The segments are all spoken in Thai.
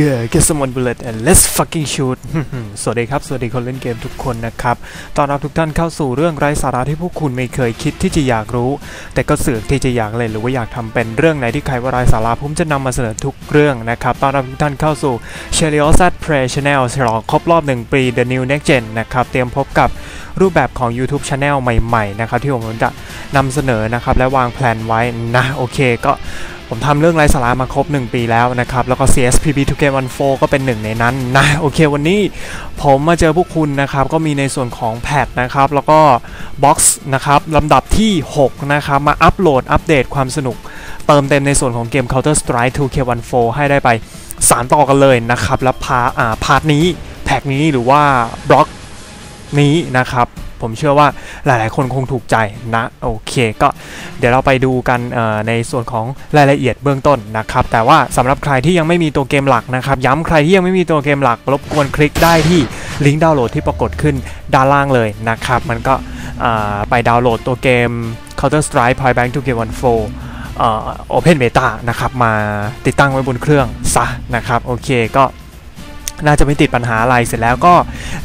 yeah get someone bullet and let's fucking shoot สวัสดีครับ สวัสดีคนเล่นเกมทุกคนนะครับ ตอนรับทุกท่านเข้าสู่เรื่องไร้สาระที่พวกคุณไม่เคยคิดที่จะอยากรู้ แต่ก็เสือกที่จะอยากเล่นหรือว่าอยากทำเป็นเรื่องไหนที่ใครว่าไร้สาระผมจะนำมาเสนอทุกเรื่องนะครับตอนรับทุกท่านเข้าสู่ c h e l i o s a t Play Channel ฉลองครบรอบ 1 ปี The New Next Gen นะครับ เตรียมพบกับรูปแบบของ YouTube Channel ใหม่ ๆ นะครับ ที่ผมจะนำเสนอนะครับ และวางแผนไว้นะ โอเคก็ ผมทำเรื่องไร้สาระมาครบ 1 ปีแล้วนะครับ แล้วก็ CSPB 2 k 1 4ก็เป็นหนึ่งในนั้นนะ โอเควันนี้ผมมาเจอพวกคุณนะครับ ก็มีในส่วนของแพทนะครับ แล้วก็บ็อกซ์นะครับลำดับที่ 6 นะครับ มาอัปโหลดอัปเดตความสนุก เติมเต็มในส่วนของเกม Counter Strike 2 k 1 4 ให้ได้ไปสารต่อกันเลยนะครับ แล้วพาอ่าพาร์ทนี้แพ็กนี้หรือว่าบล็อกนี้นะครับ ผมเชื่อว่าหลาย ๆ คนคงถูกใจนะโอเคก็เดี๋ยวเราไปดูกันในส่วนของรายละเอียดเบื้องต้นนะครับแต่ว่าสำหรับใครที่ยังไม่มีตัวเกมหลักนะครับย้ำใครที่ยังไม่มีตัวเกมหลัก รบกวนคลิกได้ที่ลิงก์ดาวน์โหลดที่ปรากฏขึ้นด้านล่างเลยนะครับมันก็ไปดาวน์โหลดตัวเกม Counter Strike Point Blank 2 k 1 4 Open Beta นะครับมาติดตั้งไว้บนเครื่องซะนะครับโอเคก็ น่าจะไม่ติดปัญหาอะไรเสร็จแล้วก็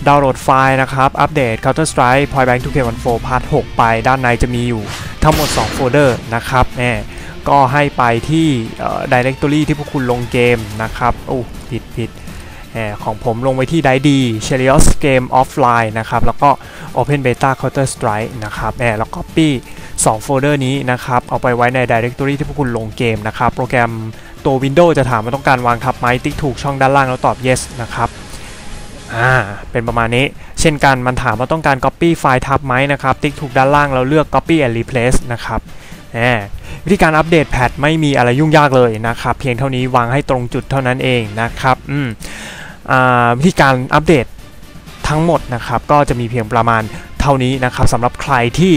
ดาวน์โหลดไฟล์นะครับ อัปเดต Counter Strike Point Blank 2K14 Part 6 ไปด้านในจะมีอยู่ทั้งหมด 2 โฟลเดอร์นะครับแน่ก็ให้ไปที่ directory ที่พวกคุณลงเกมนะครับโอ้ผิดผิดของผมลงไว้ที่ไดดี c h e l i o s Game Offline นะครับ แล้วก็ Open Beta Counter Strike นะครับแแล้วก็ copy 2 โฟลเดอร์นี้นะครับ เอาไปไว้ใน directory ที่พวกคุณลงเกมนะครับ โปรแกรม ตัว Windows จะถามว่าต้องการวางทับไหมติ๊กถูกช่องด้านล่างแล้วตอบ yes นะครับอ่าเป็นประมาณนี้ เช่นกันมันถามว่าต้องการ copy ไฟล์ทับไหมนะครับ ติ๊กถูกด้านล่างแล้วเลือก copy and replace นะครับวิธีการอัปเดตแพทไม่มีอะไรยุ่งยากเลยนะครับ เพียงเท่านี้วางให้ตรงจุดเท่านั้นเองนะครับอืมวิธีการอัปเดตทั้งหมดนะครับ ก็จะมีเพียงประมาณเท่านี้นะครับสำหรับใครที่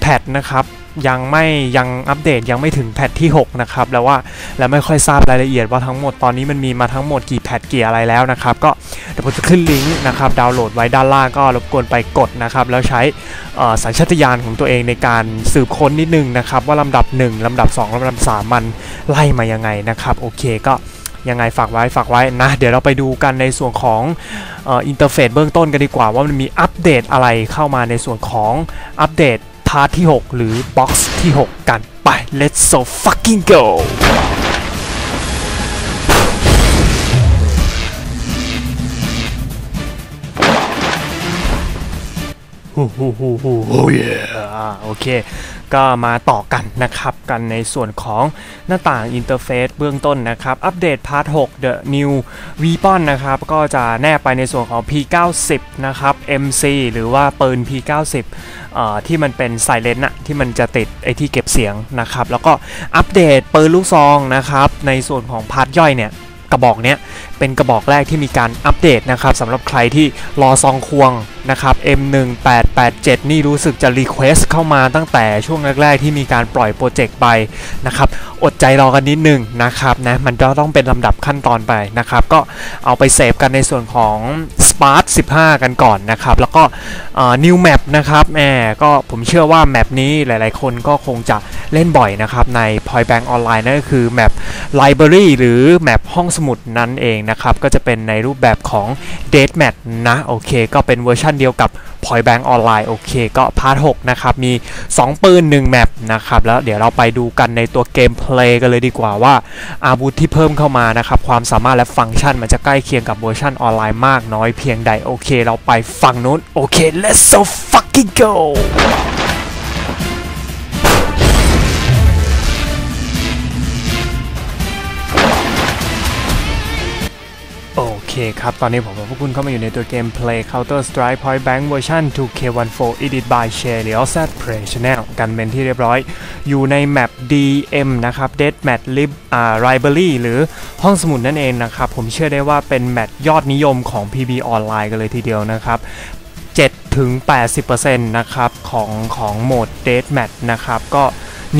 แพทนะครับ ยังไม่ยังอัปเดตยังไม่ถึงแพทที่ 6 นะครับ แล้วว่าแล้วไม่ค่อยทราบรายละเอียดว่าทั้งหมดตอนนี้มันมีมาทั้งหมดกี่แพทกี่อะไรแล้วนะครับ ก็เดี๋ยวผมจะขึ้นลิงก์นะครับดาวน์โหลดไว้ด้านล่างก็รบกวนไปกดนะครับ แล้วใช้สัญชาตญาณของตัวเองในการสืบค้นนิดนึงนะครับ ว่าลำดับ 1ลำดับ 2ลำดับ 3 มันไล่มายังไงนะครับ โอเคก็ยังไงฝากไว้ฝากไว้นะ เดี๋ยวเราไปดูกันในส่วนของอินเทอร์เฟซเบื้องต้นกันดีกว่าว่ามันมีอัปเดตอะไรเข้ามาในส่วนของอัปเดต พาร์ทที่ 6 หรือบ็อกซ์ที่ 6 กันไป let's so fucking go ฮู้ฮู้ฮู้ฮู้โอ้ยโอเค ก็มาต่อกันนะครับกันในส่วนของหน้าต่างอินเทอร์เฟซเบื้องต้นนะครับ อัปเดตพาร์ท 6 The New Weapon นะครับ ก็จะแนบไปในส่วนของ P90 นะครับ MC หรือว่าปืน P90 ที่มันเป็นไซเลนต์อะที่มันจะติดไอที่เก็บเสียงนะครับ แล้วก็อัปเดตปืนลูกซองนะครับ ในส่วนของพาร์ทย่อยเนี่ยกระบอกเนี้ย เป็นกระบอกแรกที่มีการอัปเดตนะครับสำหรับใครที่รอซองควงนะครับ M1887 นี่รู้สึกจะรีเควสเข้ามาตั้งแต่ช่วงแรก ๆ ที่มีการปล่อยโปรเจกต์ไปนะครับ อดใจรอกันนิดนึงนะครับนะมันก็ต้องเป็นลำดับขั้นตอนไปนะครับ ก็เอาไปเสพกันในส่วนของ Spark 15 กันก่อนนะครับ แล้วก็ New Map นะครับแหมก็ผมเชื่อว่าแมปนี้หลายๆ คนก็คงจะเล่นบ่อยนะครับ ใน Point Bank Online นั่นก็คือแมป Library หรือแมปห้องสมุดนั่นเองนะครับก็จะเป็นในรูปแบบของ Date Match นะโอเค ก็เป็นเวอร์ชันเดียวกับ Point Bank Online โอเคก็พาร์ท6นะครับมี 2 ปืน 1 แมปนะครับแล้วเดี๋ยวเราไปดูกันในตัวเกมเพลย์กันเลยดีกว่าว่าอาวุธที่เพิ่มเข้ามานะครับความสามารถและฟังก์ชันมันจะใกล้เคียงกับเวอร์ชันออนไลน์มากน้อยเพียงใดโอเค เราไปฝั่งนู้นโอเค let's so fucking go เคครับ ตอนนี้ผมกับพวกคุณเข้ามาอยู่ในตัวเกม Play Counter Strike Point Blank Version 2K14 Edit by s h a r e l s a t Play Channel กันเป็นที่เรียบร้อย อยู่ในแมป DM นะครับ Dead Match Lib อ่า Library หรือห้องสมุดนั่นเองนะครับ ผมเชื่อได้ว่าเป็นแมตช์ยอดนิยมของ PB ออนไลน์กันเลยทีเดียวนะครับ7ถึง 80%นะครับ ของของโหมด Dead Match นะครับ ก็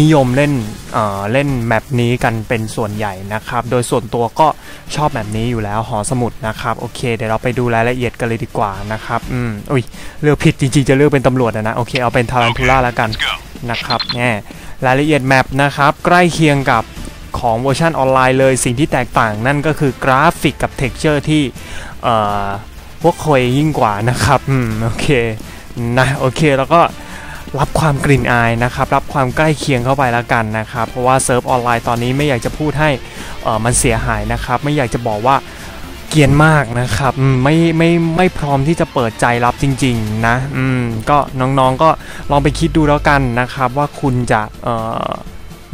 นิยมเล่นเเล่นแมปนี้กันเป็นส่วนใหญ่นะครับ โดยส่วนตัวก็ชอบแบบนี้อยู่แล้วหอสมุดนะครับโอเคเดี๋ยวเราไปดูรายละเอียดกันเลยดีกว่านะครับอืมอุ้ยเลือกผิดจริงๆจะเลือกเป็นตำรวจนะโอเคเอาเป็นทารันทูล่าแล้วกันนะครับแง่รายละเอียดแมปนะครับใกล้เคียงกับของเวอร์ชันออนไลน์เลยสิ่งที่แตกต่างนั่นก็คือกราฟิกกับเท็กเจอร์ที่พวกคอยยิ่งกว่านะครับอืมโอเคนะโอเคแล้วก็ รับความกลิ่นอายนะครับ รับความใกล้เคียงเข้าไปแล้วกันนะครับ เพราะว่าเซิร์ฟออนไลน์ตอนนี้ไม่อยากจะพูดให้เออมันเสียหายนะครับ ไม่อยากจะบอกว่าเกียนมากนะครับไม่ไม่ไม่พร้อมที่จะเปิดใจรับจริง ๆ นะอืมก็น้องๆก็ลองไปคิดดูแล้วกันนะครับ ว่าคุณจะเอ่อ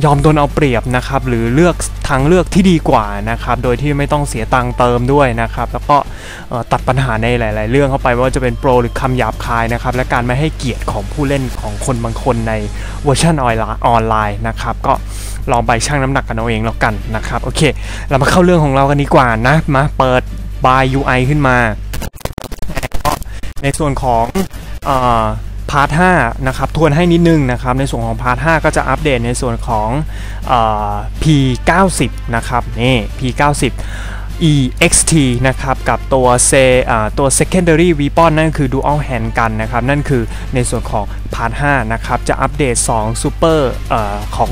ยอมโดนเอาเปรียบนะครับหรือเลือกทางเลือกที่ดีกว่านะครับโดยที่ไม่ต้องเสียตังค์เติมด้วยนะครับแล้วก็ตัดปัญหาในหลาย ๆ เรื่องเข้าไปว่าจะเป็นโปรหรือคำหยาบคายนะครับและการไม่ให้เกียรติของผู้เล่นของคนบางคนในเวอร์ชันออนไลน์นะครับก็ลองไปชั่งน้ำหนักกันเอาเองแล้วกันนะครับโอเค เรามาเข้าเรื่องของเรากันดีกว่านะมาเปิด by UI ขึ้นมา ในส่วนของ พาร์ท5นะครับทวนให้นิดนึงนะครับในส่วนของพาร์ท5ก็จะอัปเดตในส่วนของเอ่อ P90 นะครับนี่ P90 EXT นะครับกับตัวเซอตัว secondary weapon นั่นคือ dual hand gun นะครับ นั่นคือในส่วนของพาร์ท5นะครับ จะอัปเดต 2 super เอ่อของ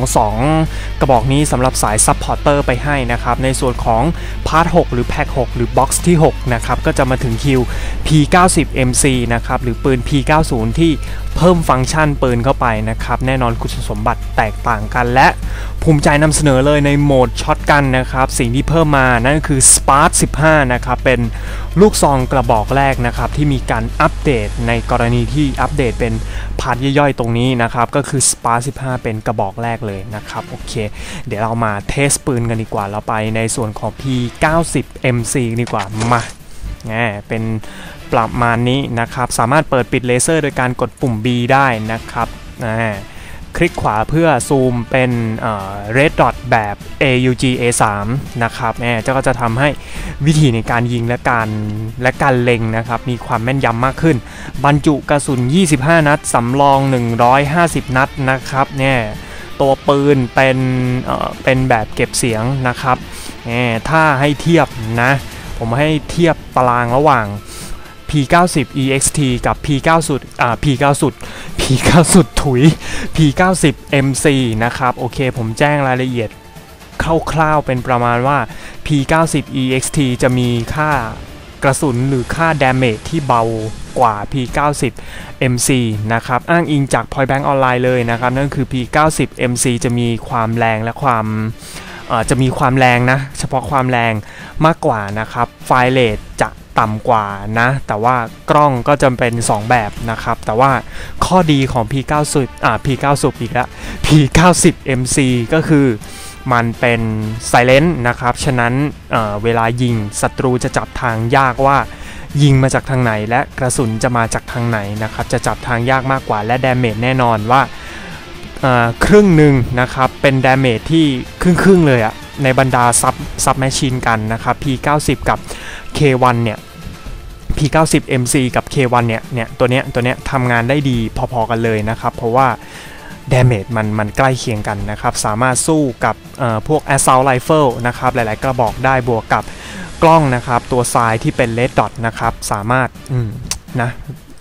2 กระบอกนี้สำหรับสาย supporter ไปให้นะครับ ในส่วนของพาร์ท6หรือแพ็ค6หรือ box ที่ 6 นะครับ ก็จะมาถึงคิว P90 MC นะครับ หรือปืน P90 ที่ เพิ่มฟังก์ชันปืนเข้าไปนะครับ แน่นอนคุณสมบัติแตกต่างกันและภูมิใจนำเสนอเลยในโหมดช็อตกันนะครับ สิ่งที่เพิ่มมานั่นคือ Spark 15 นะครับ เป็นลูกซองกระบอกแรกนะครับ ที่มีการอัปเดตในกรณีที่อัปเดตเป็นพาร์ทย่อยๆ ตรงนี้นะครับ ก็คือ Spark 15 เป็นกระบอกแรกเลยนะครับ โอเค เดี๋ยวเรามาเทสปืนกันดีกว่าเราไปในส่วนของ P90 MC ดีกว่ามาแหมเป็น ประมาณนี้นะครับ สามารถเปิดปิดเลเซอร์ โดยการกดปุ่ม B ได้นะครับคลิกขวาเพื่อซูมเป็นเอ่อ red dot แบบ AUG A3 นะครับแหมเจ้าก็จะทำให้วิธีในการยิงและการและการเล็งนะครับ มีความแม่นยำมากขึ้น บรรจุกระสุน 25 นัด สำรอง 150 นัดนะครับเนี่ยตัวปืนเป็นเเป็นแบบเก็บเสียงนะครับแหมถ้าให้เทียบนะ ผมให้เทียบตารางระหว่าง P90 EXT กับ P90 อ่า P90 P90 ถุย P90 MC นะครับ โอเค ผมแจ้งรายละเอียดคร่าวๆเป็นประมาณว่า P90 EXT จะมีค่ากระสุนหรือค่า damage ที่เบากว่า P90 MC นะครับ อ้างอิงจาก Point Bank Online เลยนะครับ นั่นคือ P90 MC จะมีความแรงและความเอ่อจะมีความแรงนะ เฉพาะความแรงมากกว่านะครับ ไฟเลทจะ ต่ำกว่านะ แต่ว่ากล้องก็จะเป็น 2 แบบนะครับ แต่ว่าข้อดีของ P90 อ่า P90 อีกแล้ว P90 MC ก็คือมันเป็นไซเลนต์นะครับ ฉะนั้นเเวลายิงศัตรูจะจับทางยากว่ายิงมาจากทางไหน และกระสุนจะมาจากทางไหนนะครับ จะจับทางยากมากกว่าและดาเมจแน่นอนว่าครึ่งหนึ่งนะครับ เป็นดาเมจที่ครึ่งครึ่งเลยอะ ในบรรดาซับซับแมชชีนกันนะครับ P90 กับ K1 เนี่ย P90 MC กับ K1 เนี่ยเนี่ยตัวเนี้ยตัวเนี้ยทำงานได้ดีพอๆกันเลยนะครับ เพราะว่า damage มันมันใกล้เคียงกันนะครับ สามารถสู้กับพวก assault rifle นะครับ หลายๆ กระบอกได้บวกกับกล้องนะครับ ตัวทรายที่เป็น red dot นะครับ สามารถนะ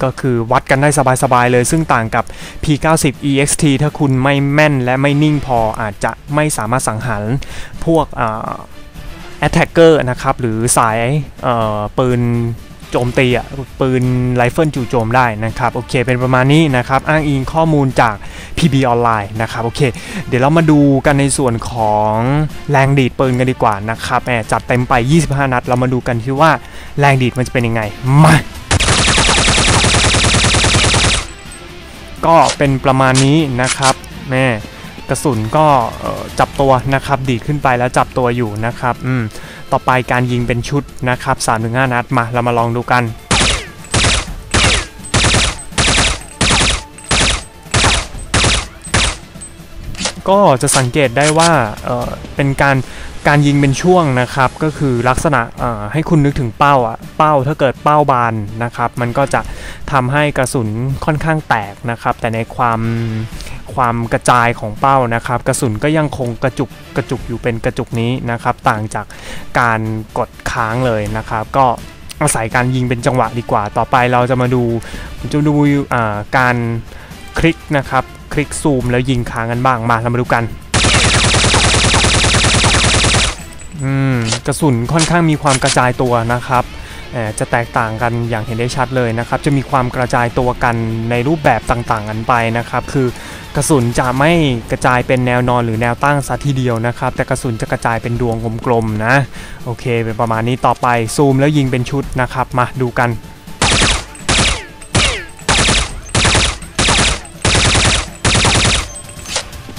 ก็คือวัดกันได้สบายๆเลย ซึ่งต่างกับ P90 EXT ถ้าคุณไม่แม่นและไม่นิ่งพออาจจะไม่สามารถสังหารพวก attacker นะครับ หรือสายปืนโจมตีอะปืนไรเฟิลจู่โจมได้นะครับ โอเค เป็นประมาณนี้นะครับ อ้างอิงข้อมูลจาก PB ออนไลน์นะครับ โอเค เดี๋ยวเรามาดูกันในส่วนของแรงดีดปืนกันดีกว่านะครับแหมจัดเต็มไป 25 นัด เรามาดูกันที่ว่าแรงดีดมันจะเป็นยังไง มา ก็เป็นประมาณนี้นะครับแม่กระสุนก็จับตัวนะครับดีดขึ้นไปแล้วจับตัวอยู่นะครับอืมต่อไปการยิงเป็นชุดนะครับ3-5 นัดมาเรามาลองดูกันก็จะสังเกตได้ว่าเเป็นการการยิงเป็นช่วงนะครับ ก็คือลักษณะให้คุณนึกถึงเป้าอะเป้าถ้าเกิดเป้าบานนะครับ มันก็จะ ทำให้กระสุนค่อนข้างแตกนะครับ แต่ในความความกระจายของเป้านะครับ กระสุนก็ยังคงกระจุกกระจุกอยู่เป็นกระจุกนี้นะครับ ต่างจากการกดค้างเลยนะครับ ก็อาศัยการยิงเป็นจังหวะดีกว่า ต่อไปเราจะมาดูจะดูการคลิกนะครับ คลิกซูมแล้วยิงค้างกันบ้างมาเรามาดูกันกระสุนค่อนข้างมีความกระจายตัวนะครับ จะแตกต่างกันอย่างเห็นได้ชัดเลยนะครับ จะมีความกระจายตัวกันในรูปแบบต่างๆกันไปนะครับ คือกระสุนจะไม่กระจายเป็นแนวนอนหรือแนวตั้งซะทีเดียวนะครับ แต่กระสุนจะกระจายเป็นดวงกลมๆนะ โอเค เป็นประมาณนี้ต่อไปซูมแล้วยิงเป็นชุดนะครับ มาดูกัน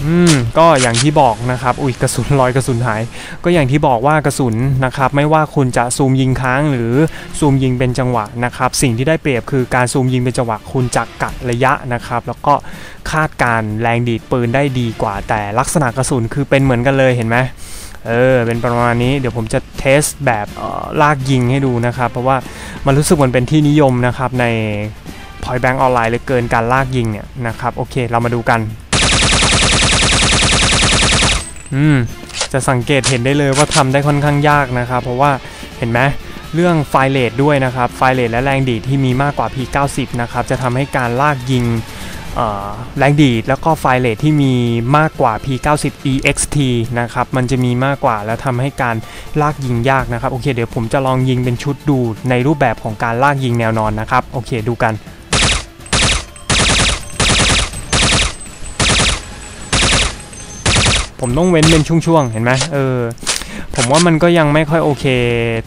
อืมก็อย่างที่บอกนะครับ อุ้ยกระสุนลอยกระสุนหาย ก็อย่างที่บอกว่ากระสุนนะครับ ไม่ว่าคุณจะซูมยิงค้างหรือซูมยิงเป็นจังหวะนะครับ สิ่งที่ได้เปรียบคือการซูมยิงเป็นจังหวะ คุณจะกัดระยะนะครับ แล้วก็คาดการแรงดีดปืนได้ดีกว่า แต่ลักษณะกระสุนคือเป็นเหมือนกันเลยเห็นไหมเออเป็นประมาณนี้เดี๋ยวผมจะเทสแบบลากยิงให้ดูนะครับ เพราะว่ามันรู้สึกมันเป็นที่นิยมนะครับใน Point Bank ออนไลน์เลยเกินการลากยิงเนี่ยนะครับโอเค เรามาดูกัน อืมจะสังเกตเห็นได้เลยว่าทำได้ค่อนข้างยากนะครับ เพราะว่าเห็นไหมเรื่องไฟเลทด้วยนะครับไฟเลทและแรงดีดที่มีมากกว่า P90 นะครับจะทำให้การลากยิงแรงดีดแล้วก็ไฟเลทที่มีมากกว่า P90 EXT นะครับมันจะมีมากกว่าแล้วทำให้การลากยิงยากนะครับโอเคเดี๋ยวผมจะลองยิงเป็นชุดดูในรูปแบบของการลากยิงแนวนอนนะครับโอเคดูกัน ผมต้องเว้นเป็นช่วงๆ เห็นไหมเออ ผมว่ามันก็ยังไม่ค่อยโอเค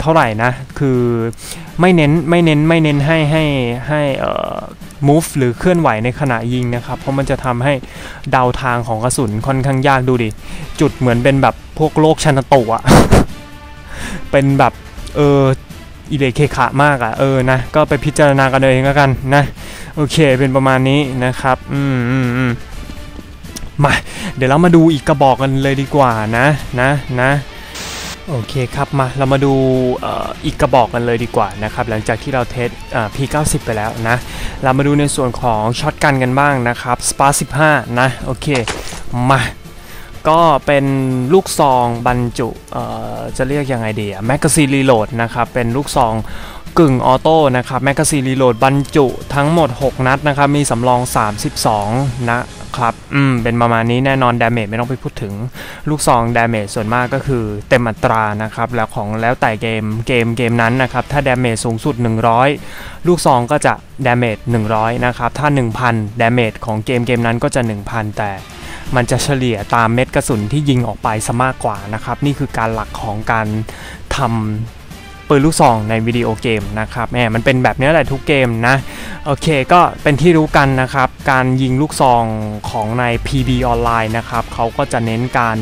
เท่าไหร่นะ คือไม่เน้นไม่เน้นไม่เน้นให้ให้ให้เอ่อ move หรือเคลื่อนไหวในขณะยิงนะครับ เพราะมันจะทำให้เดาทางของกระสุนค่อนข้างยากดูดิ จุดเหมือนเป็นแบบพวกโลกชันโตะเป็นแบบเอออิเลเคขะมากอะ่ะเออนะ ก็ไปพิจารณากันเองแล้วกันนะ โอเคเป็นประมาณนี้นะครับ อืมอืมอืม มาเดี๋ยวเรามาดูอีกกระบอกกันเลยดีกว่านะนะนะโอเคครับมาเรามาดูอีกกระบอกกันเลยดีกว่านะครับหลังจากที่เราเทส P90 ไปแล้วนะ เรามาดูในส่วนของช็อตกันกันบ้างนะครับ SPA 15 นะ โอเค มาก็เป็นลูกซองบรรจุจะเรียกยังไงดีอะแมกกาซีนรีโหลดนะครับ เป็นลูกซองกึ่งออโต้นะครับแมกกาซีนรีโหลดบรรจุทั้งหมด 6 นัดนะครับ มีสำรอง 32 นะ ครับ อืม เป็นประมาณนี้แน่นอนดาเมจไม่ต้องไปพูดถึง ลูกซองดาเมจส่วนมากก็คือเต็มอัตรานะครับ แล้วของแล้วแต่เกมเกมเกมนั้นนะครับ ถ้าดาเมจสูงสุด 100 ลูกซองก็จะดาเมจ100 นะครับ ถ้า 1,000ดาเมจของเกมเกมนั้นก็จะ 1,000 แต่มันจะเฉลี่ยตามเม็ดกระสุนที่ยิงออกไปซะมากกว่านะครับ นี่คือการหลักของการทำ ปืนลูกซองในวิดีโอเกมนะครับแหมมันเป็นแบบนี้แหละทุกเกมนะ โอเคก็เป็นที่รู้กันนะครับ การยิงลูกซองของใน PB ออนไลน์นะครับเขาก็จะเน้นการ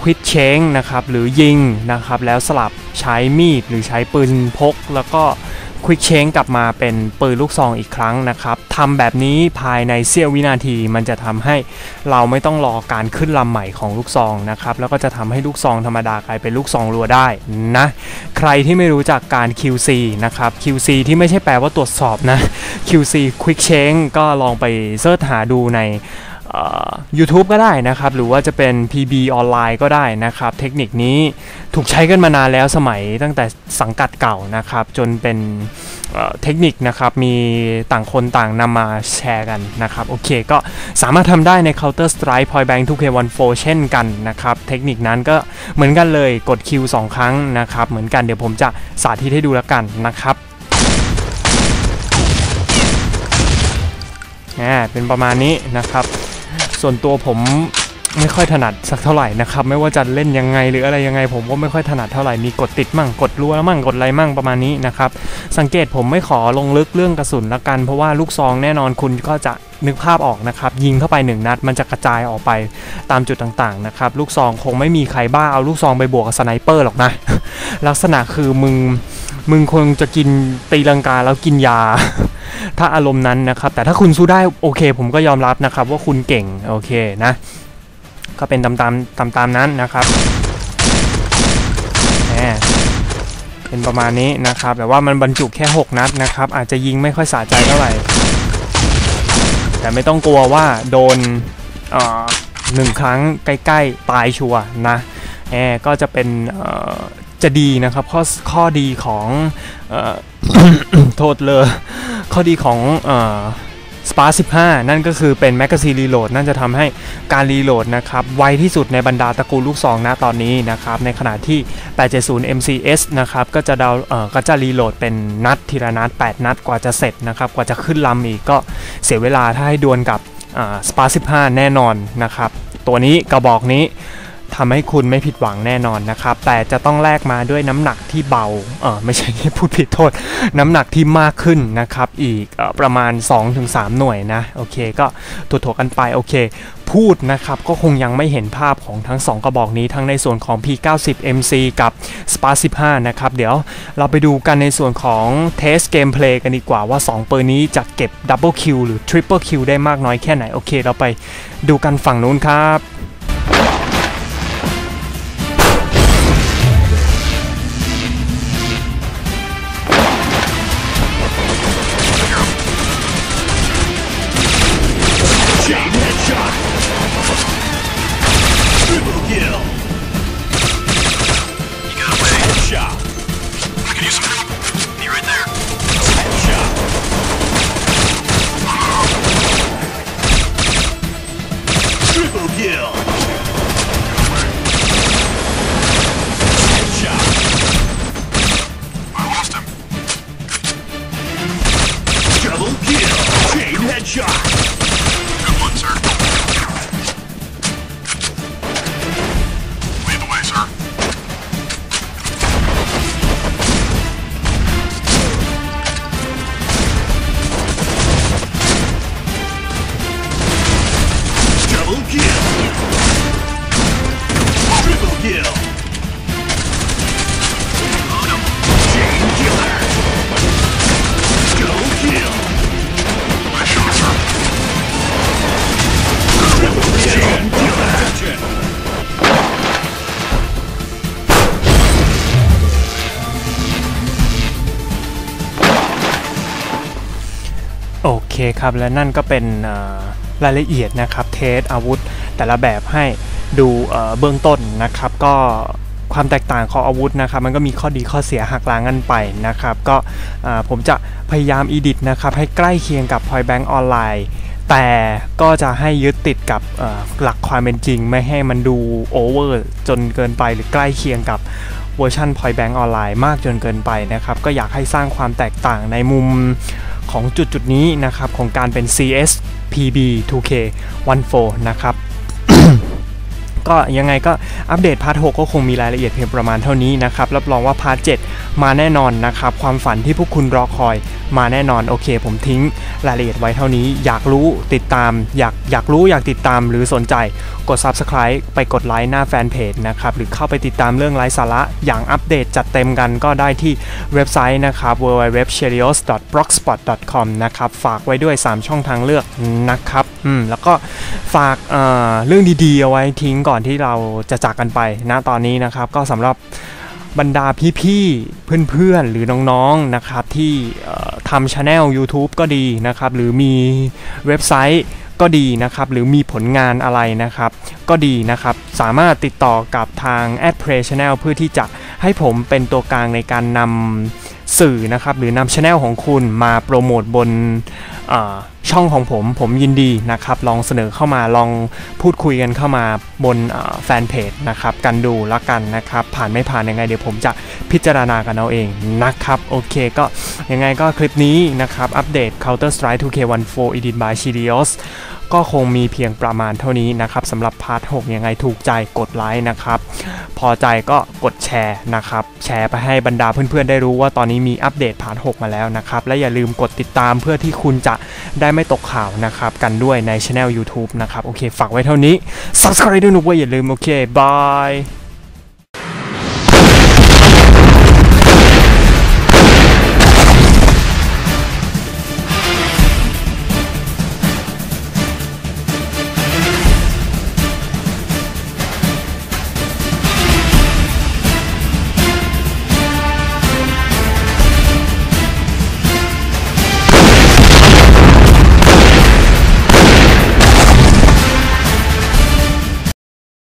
ควิดเชงนะครับหรือยิงนะครับแล้วสลับใช้มีดหรือใช้ปืนพก แล้วก็ ควิกเชงกลับมาเป็นปืนลูกซองอีกครั้งนะครับทำแบบนี้ภายในเสี้ยววินาทีมันจะทำให้เราไม่ต้องรอการขึ้นลำใหม่ของลูกซองนะครับแล้วก็จะทำให้ลูกซองธรรมดากลายเป็นลูกซองรัวได้นะใครที่ไม่รู้จักการ QC นะครับ QC ที่ไม่ใช่แปลว่าตรวจสอบนะ QC Quick Change ก็ลองไปเสิร์ชหาดูใน YouTube ก็ได้นะครับ หรือว่าจะเป็น PB ออนไลน์ก็ได้นะครับ เทคนิคนี้ถูกใช้กันมานานแล้วสมัยตั้งแต่สังกัดเก่านะครับ จนเป็นเทคนิคนะครับ มีต่างคนต่างนำมาแชร์กันนะครับ โอเคก็สามารถทำได้ใน Counter Strike Point Bank 2K14 เช่นกันนะครับ เทคนิคนั้นก็เหมือนกันเลยกด Q 2 ครั้งนะครับ เหมือนกันเดี๋ยวผมจะสาธิตให้ดูแล้วกันนะครับเป็นประมาณนี้นะครับ ส่วนตัวผมไม่ค่อยถนัดสักเท่าไหร่นะครับไม่ว่าจะเล่นยังไงหรืออะไรยังไง ผมก็ไม่ค่อยถนัดเท่าไหร่มีกดติดมั่งกดรัวมั่งกดอะไรมั่งประมาณนี้นะครับสังเกตผมไม่ขอลงลึกเรื่องกระสุนละกัน เพราะว่าลูกซองแน่นอนคุณก็จะนึกภาพออกนะครับยิงเข้าไป 1 นัด มันจะกระจายออกไปตามจุดต่างๆนะครับลูกซองคงไม่มีใครบ้าเอาลูกซองไปบวกกับสไนเปอร์หรอกนะลักษณะคือมึงมึงคงจะกินตีลังกาแล้วกินยา ถ้าอารมณ์นั้นนะครับ แต่ถ้าคุณสู้ได้โอเค ผมก็ยอมรับนะครับ ว่าคุณเก่งโอเคนะ ก็เป็นตามตามตามตามนั้นนะครับเป็นประมาณนี้นะครับ แต่ว่ามันบรรจุแค่ 6 นัดนะครับ อาจจะยิงไม่ค่อยสะใจเท่าไหร่ แต่ไม่ต้องกลัวว่าโดนหนึ่งครั้งใกล้ ๆ ตายชัวนะแอก็จะเป็น จะดีนะครับข้อข้อดีของโทษเลย ข้อดีของส Spark 15 นั่นก็คือเป็นแมกกาซีนรีโหลดนั่นจะทำให้การรีโหลดนะครับ ไวที่สุดในบรรดาตระกูลลูกซองนะตอนนี้นะครับ ในขณะที่ 870 MCS นะครับ ก็จะดาวเอ่อก็จะรีโหลดเป็นนัดทีละนัด 8 นัดกว่าจะเสร็จนะครับ กว่าจะขึ้นลำอีกก็เสียเวลาถ้าให้ดวลกับสปาร์15 แน่นอนนะครับ ตัวนี้กระบอกนี้ ทำให้คุณไม่ผิดหวังแน่นอนนะครับ แต่จะต้องแลกมาด้วยน้ำหนักที่เบาเออไม่ใช่พูดผิดโทษ น้ำหนักที่มากขึ้นนะครับ อีกอประมาณ 2-3 หน่วยนะ โอเค ก็ตัวถกันไป โอเค พูดนะครับ ก็คงยังไม่เห็นภาพของทั้ง 2 กระบอกนี้ ทั้งในส่วนของ P90 MC กับ Spar 15 นะครับ เดี๋ยวเราไปดูกันในส่วนของเทสเกมเพลย์กันดีกว่าว่า 2 เปอร์นี้จะเก็บดับเบิลคิวหรือทริปเปิลคิวได้มากน้อยแค่ไหน โอเค เราไปดูกันฝั่งนู้นครับ คครับ และนั่นก็เป็นรายละเอียดนะครับเทสอาวุธแต่ละแบบให้ดูเบื้องต้นนะครับ ก็ความแตกต่างของอาวุธนะครับ มันก็มีข้อดีข้อเสียหักล้างกันไปนะครับ ก็ผมจะพยายามอีดิทนะครับ ให้ใกล้เคียงกับ Point Bank ออนไลน์แต่ก็จะให้ยึดติดกับหลักความเป็นจริง ไม่ให้มันดูโอเวอร์จนเกินไปหรือใกล้เคียงกับเวอร์ชัน Point Bank ออนไลน์มากจนเกินไปนะครับ ก็อยากให้สร้างความแตกต่างในมุม ของจุดจุดนี้นะครับของการเป็น CS PB 2K 14นะครับ ก็ยังไงก็อัปเดตพาร์ท6ก็คงมีรายละเอียดเพียงประมาณเท่านี้นะครับ รับรองว่าพาร์ท7มาแน่นอนนะครับ ความฝันที่พวกคุณรอคอยมาแน่นอน โอเค ผมทิ้งรายละเอียดไว้เท่านี้ อยากรู้ติดตาม อยากอยากรู้อยากติดตามหรือสนใจกด Subscribe ไปกดไลค์หน้าแฟนเพจนะครับ หรือเข้าไปติดตามเรื่องไร้สาระอย่างอัปเดตจัดเต็มกันก็ได้ที่เว็บไซต์นะครับ www.chelios.blogspot.com นะครับ ฝากไว้ด้วย 3 ช่องทางเลือกนะครับ อืม แล้วก็ฝากเเรื่องดีๆเอาไว้ทิ้งก่อนที่เราจะจากกันไปนะตอนนี้นะครับ ก็สำหรับบรรดาพี่ๆ เพื่อนๆ หรือน้องๆ นะครับ ที่ทำช anel YouTube ก็ดีนะครับ หรือมีเว็บไซต์ก็ดีนะครับ หรือมีผลงานอะไรนะครับ ก็ดีนะครับ สามารถติดต่อกับทาง a d p r a y Channel เพื่อที่จะให้ผมเป็นตัวกลางในการนำ สื่อนะครับหรือนำช anel ของคุณมาโปรโมทบนช่องของผมผมยินดีนะครับ ลองเสนอเข้ามาลองพูดคุยกันเข้ามาบนแฟนเพจนะครับกันดูละกันนะครับ ผ่านไม่ผ่านยังไงเดี๋ยวผมจะพิจารณากันเอาเองนะครับ โอเคก็ยังไงก็คลิปนี้นะครับ อัปเดต Counter Strike 2K14 Edit by Chidios ก็คงมีเพียงประมาณเท่านี้นะครับสำหรับพาร์ท6ยังไงถูกใจกดไลค์นะครับ พอใจก็กดแชร์นะครับ แชร์ไปให้บรรดาเพื่อนๆได้รู้ว่าตอนนี้มีอัปเดตพาร์ท6มาแล้วนะครับ และอย่าลืมกดติดตามเพื่อที่คุณจะได้ไม่ตกข่าวนะครับ กันด้วยในช anel YouTube นะครับ โอเค ฝากไว้เท่านี้ subscribe ด้วยนะเว้ยอย่าลืม โอเคบาย